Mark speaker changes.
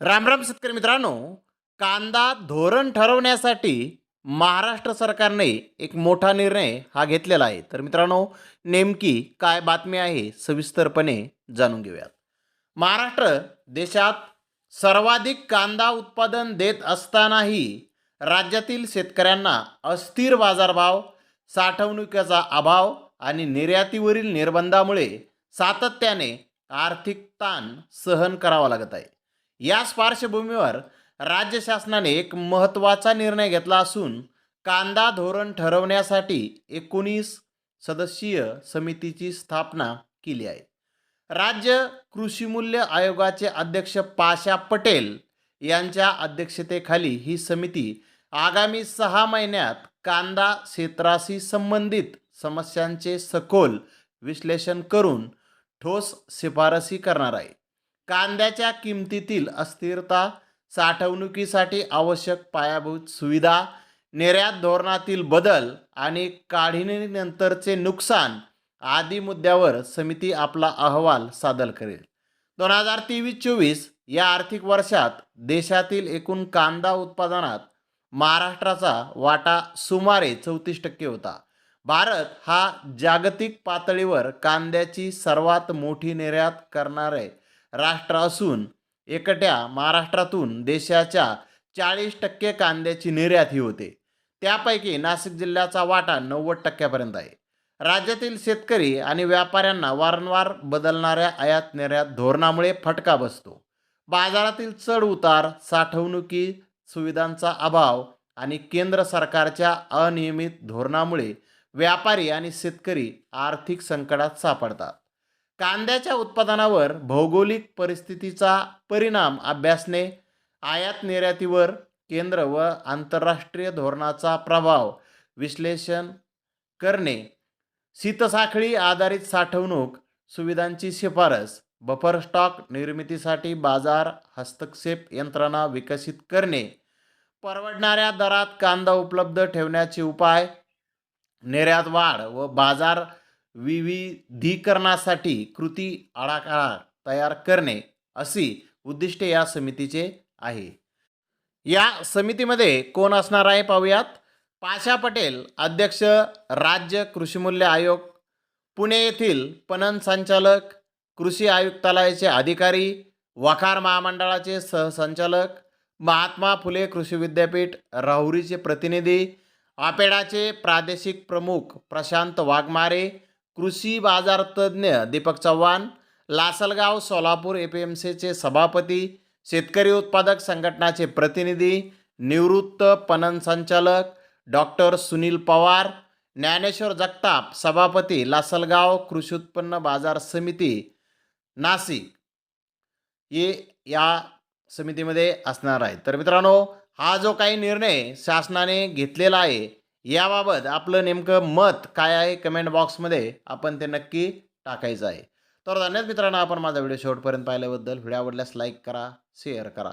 Speaker 1: रामराम शेतकरी मित्रांनो कांदा धोरण ठरवण्यासाठी महाराष्ट्र सरकारने एक मोठा निर्णय हा घेतलेला आहे. तर मित्रांनो नेमकी काय बातमी आहे सविस्तरपणे जाणून घेऊयात. महाराष्ट्र देशात सर्वाधिक कांदा उत्पादन देत असतानाही राज्यातील शेतकऱ्यांना अस्थिर बाजारभाव साठवणुकीचा अभाव आणि निर्यातीवरील निर्बंधामुळे सातत्याने आर्थिक ताण सहन करावा लागत आहे. याच पार्श्वभूमीवर राज्य शासनाने एक महत्त्वाचा निर्णय घेतला असून कांदा धोरण ठरवण्यासाठी एकोणीस सदस्यीय समितीची स्थापना केली आहे. राज्य कृषी मूल्य आयोगाचे अध्यक्ष पाशा पटेल यांच्या अध्यक्षतेखाली ही समिती आगामी सहा महिन्यात कांदा क्षेत्राशी संबंधित समस्यांचे सखोल विश्लेषण करून ठोस शिफारसी करणार आहे. कांद्याच्या किमतीतील अस्थिरता साठवणुकीसाठी आवश्यक पायाभूत सुविधा निर्यात धोरणातील बदल आणि काढणीनंतरचे नुकसान आदी मुद्द्यावर समिती आपला अहवाल सादर करेल. दोन हजार तेवीस चोवीस या आर्थिक वर्षात देशातील एकूण कांदा उत्पादनात महाराष्ट्राचा वाटा सुमारे चौतीस टक्के होता. भारत हा जागतिक पातळीवर कांद्याची सर्वात मोठी निर्यात करणारे राष्ट्र असून एकट्या महाराष्ट्रातून देशाच्या चाळीस टक्के कांद्याची निर्यात ही होते. त्यापैकी नाशिक जिल्ह्याचा वाटा नव्वद टक्क्यापर्यंत आहे. राज्यातील शेतकरी आणि व्यापाऱ्यांना वारंवार बदलणाऱ्या आयात निर्यात धोरणामुळे फटका बसतो. बाजारातील चढ उतार साठवणुकी सुविधांचा अभाव आणि केंद्र सरकारच्या अनियमित धोरणामुळे व्यापारी आणि शेतकरी आर्थिक संकटात सापडतात. कांद्याच्या उत्पादनावर भौगोलिक परिस्थितीचा परिणाम अभ्यासणे आयात निर्यातीवर केंद्र व आंतरराष्ट्रीय धोरणाचा प्रभाव विश्लेषण करणे शीतसाखळी आधारित साठवणूक सुविधांची शिफारस बफर स्टॉक निर्मितीसाठी बाजार हस्तक्षेप यंत्रणा विकसित करणे परवडणाऱ्या दरात कांदा उपलब्ध ठेवण्याचे उपाय निर्यात वाढ व बाजार विविधीकरणासाठी कृती आराखडा तयार करणे अशी उद्दिष्टे या समितीचे आहे. या समितीमध्ये कोण असणार आहे पाहूयात. पाशा पटेल अध्यक्ष राज्य कृषीमूल्य आयोग पुणे येथील पणन संचालक कृषी आयुक्तालयाचे अधिकारी वखार महामंडळाचे सहसंचालक महात्मा फुले कृषी विद्यापीठ राहुरीचे प्रतिनिधी आपेडाचे प्रादेशिक प्रमुख प्रशांत वाघमारे कृषी बाजार तज्ज्ञ Deepak Chavan Lasalgaon Solapur A P M सीचे सभापती शेतकरी उत्पादक संघटनाचे प्रतिनिधी निवृत्त पणन संचालक डॉक्टर सुनील पवार ज्ञानेश्वर जगताप सभापती लासलगाव कृषी उत्पन्न बाजार समिती नाशिक. हे या समितीमध्ये असणार आहे. तर मित्रांनो हा जो काही निर्णय शासनाने घेतलेला आहे याबाबत आपलं नेमकं मत काय आहे? कमेंट बॉक्समध्ये आपण ते नक्की टाकायचं आहे. तर धन्यवाद मित्रांनो आपण माझा व्हिडिओ शेवटपर्यंत पाहिल्याबद्दल. व्हिडिओ आवडल्यास लाईक करा शेअर करा.